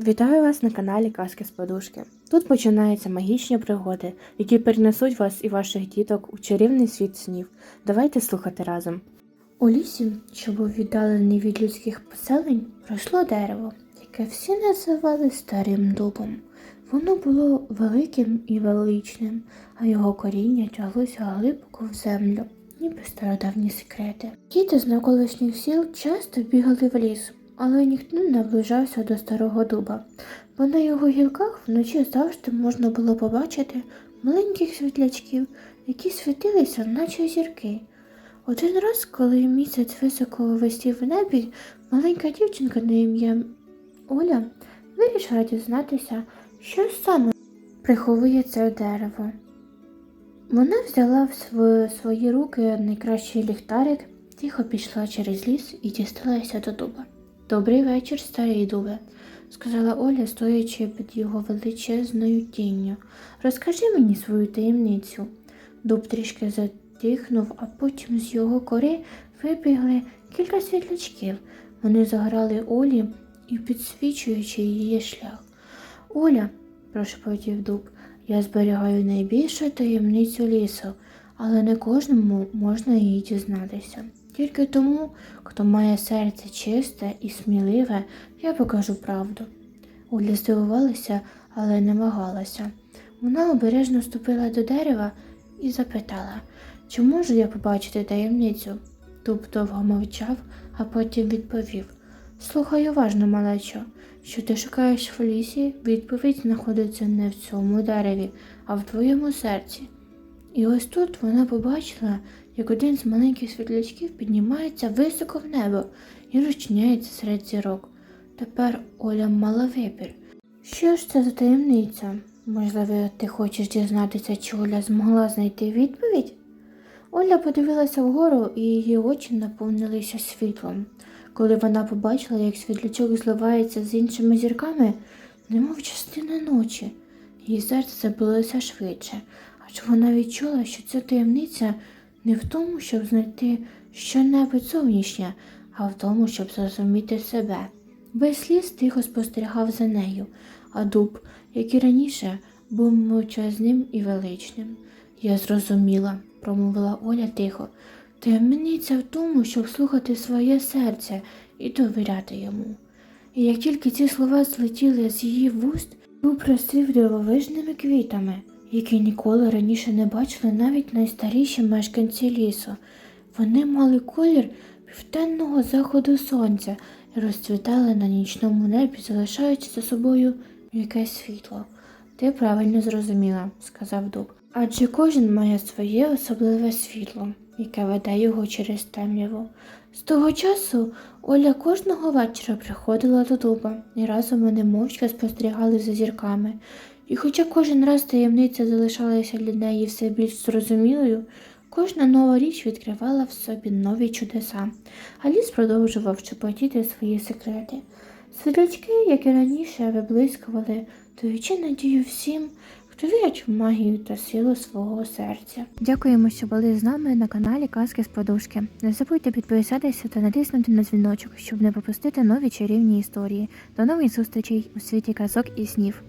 Вітаю вас на каналі Казки з Подушки. Тут починаються магічні пригоди, які перенесуть вас і ваших діток у чарівний світ снів. Давайте слухати разом. У лісі, що був віддалений від людських поселень, росло дерево, яке всі називали старим дубом. Воно було великим і величним, а його коріння тяглося глибоко в землю, ніби стародавні секрети. Діти з навколишніх сіл часто бігали в ліс, але ніхто не наближався до старого дуба, бо на його гілках вночі завжди можна було побачити маленьких світлячків, які світилися, наче зірки. Один раз, коли місяць високо висів в небі, маленька дівчинка на ім'я Оля вирішила дізнатися, що саме приховує це дерево. Вона взяла в свої руки найкращий ліхтарик, тихо пішла через ліс і дісталася до дуба. Добрий вечір, старий дубе, сказала Оля, стоячи під його величезною тінню. Розкажи мені свою таємницю. Дуб трішки затихнув, а потім з його кори вибігли кілька світлячків. Вони заграли Олі і підсвічуючи її шлях. Оля, прошепотів дуб, я зберігаю найбільшу таємницю лісу, але не кожному можна її дізнатися. Тільки тому, хто має серце чисте і сміливе, я покажу правду. Оля здивувалася, але не вагалася. Вона обережно ступила до дерева і запитала, чи можу я побачити таємницю? Дуб довго мовчав, а потім відповів Слухай уважно, малечо, що ти шукаєш в лісі, відповідь знаходиться не в цьому дереві, а в твоєму серці. І ось тут вона побачила, як один з маленьких світлячків піднімається високо в небо і розчиняється серед зірок. Тепер Оля мала вибір. Що ж це за таємниця? Можливо, ти хочеш дізнатися, чи Оля змогла знайти відповідь? Оля подивилася вгору, і її очі наповнилися світлом. Коли вона побачила, як світлячок зливається з іншими зірками, немов частина ночі, її серце забилося швидше, адже вона відчула, що ця таємниця не в тому, щоб знайти щонебудь зовнішнє, а в тому, щоб зрозуміти себе. Весь ліс тихо спостерігав за нею, а дуб, як і раніше, був мовчазним і величним. Я зрозуміла, промовила Оля тихо. Таємниця в тому, щоб слухати своє серце і довіряти йому. І як тільки ці слова злетіли з її вуст, дуб розцвів дивовижними квітами, які ніколи раніше не бачили навіть найстаріші мешканці лісу. Вони мали колір південного заходу сонця і розцвітали на нічному небі, залишаючи за собою якесь світло. Ти правильно зрозуміла, сказав дуб. Адже кожен має своє особливе світло, яке веде його через темряву. З того часу Оля кожного вечора приходила до дуба, і разом вони мовчки спостерігали за зірками. І хоча кожен раз таємниця залишалася для неї все більш зрозумілою, кожна нова річ відкривала в собі нові чудеса, а ліс продовжував шепотіти свої секрети. Світлячки, як і раніше, виблискували, даючи надію всім, хто вірить в магію та силу свого серця. Дякуємо, що були з нами на каналі Казки з Подушки. Не забудьте підписатися та натиснути на дзвіночок, щоб не пропустити нові чарівні історії. До нових зустрічей у світі казок і снів.